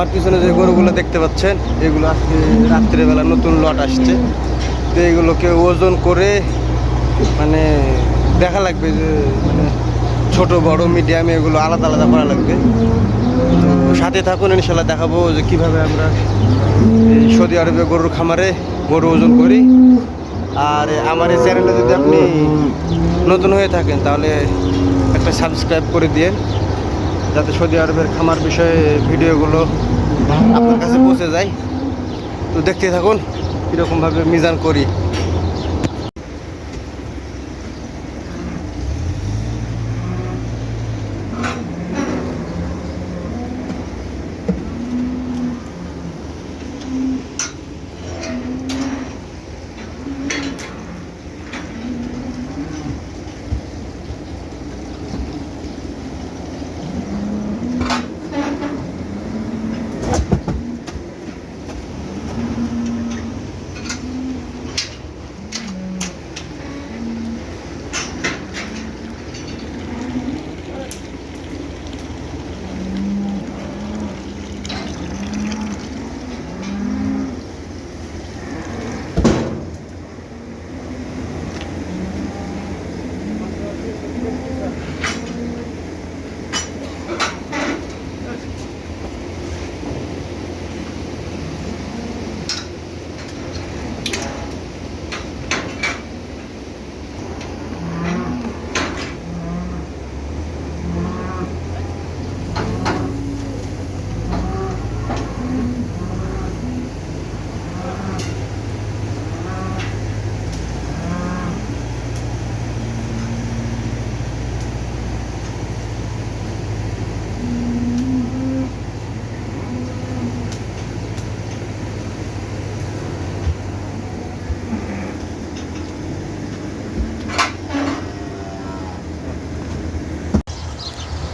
আমার পিছনে যে গরুগুলো দেখতে পাচ্ছেন, এগুলো আজকে রাত্রেবেলা নতুন লট আসছে। তো এগুলোকে ওজন করে মানে দেখা লাগবে যে মানে ছোটো, বড় মিডিয়াম এগুলো আলাদা আলাদা করা লাগবে। তো সাথে থাকুন, ইনশাল্লাহ দেখাবো যে কীভাবে আমরা সৌদি আরবে গরুর খামারে গরু ওজন করি। আর আমার এই চ্যানেলে যদি আপনি নতুন হয়ে থাকেন, তাহলে একটা সাবস্ক্রাইব করে দিয়েন। যাতে সৌদি আরবের খামার বিষয়ে ভিডিওগুলো আপনার কাছে পৌঁছে যায় তো দেখতে থাকুন কীরকমভাবে মিজান করি।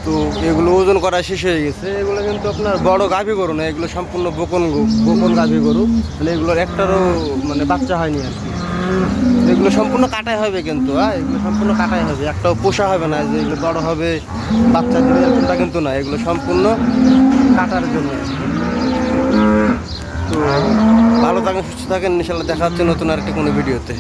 তো এগুলো ওজন করা শেষ হয়ে গেছে। এগুলো কিন্তু আপনার বড় গাভী গরু না, এগুলো সম্পূর্ণ বোকন বোকন গাভী গরু। মানে এগুলোর একটারও মানে বাচ্চা হয়নি আর কি। এগুলো সম্পূর্ণ কাটাই হবে কিন্তু হ্যাঁ? এগুলো সম্পূর্ণ কাটাই হবে। একটাও পোষা হবে না, যে এগুলো বড় হবে, বাচ্চা দিবে এরকমটা কিন্তু না। এগুলো সম্পূর্ণ কাটার জন্য। তো ভালো থাকেন, সুস্থ থাকেন। ইনশাল্লাহ দেখা হচ্ছে নতুন আরেকটি কোনো ভিডিওতে।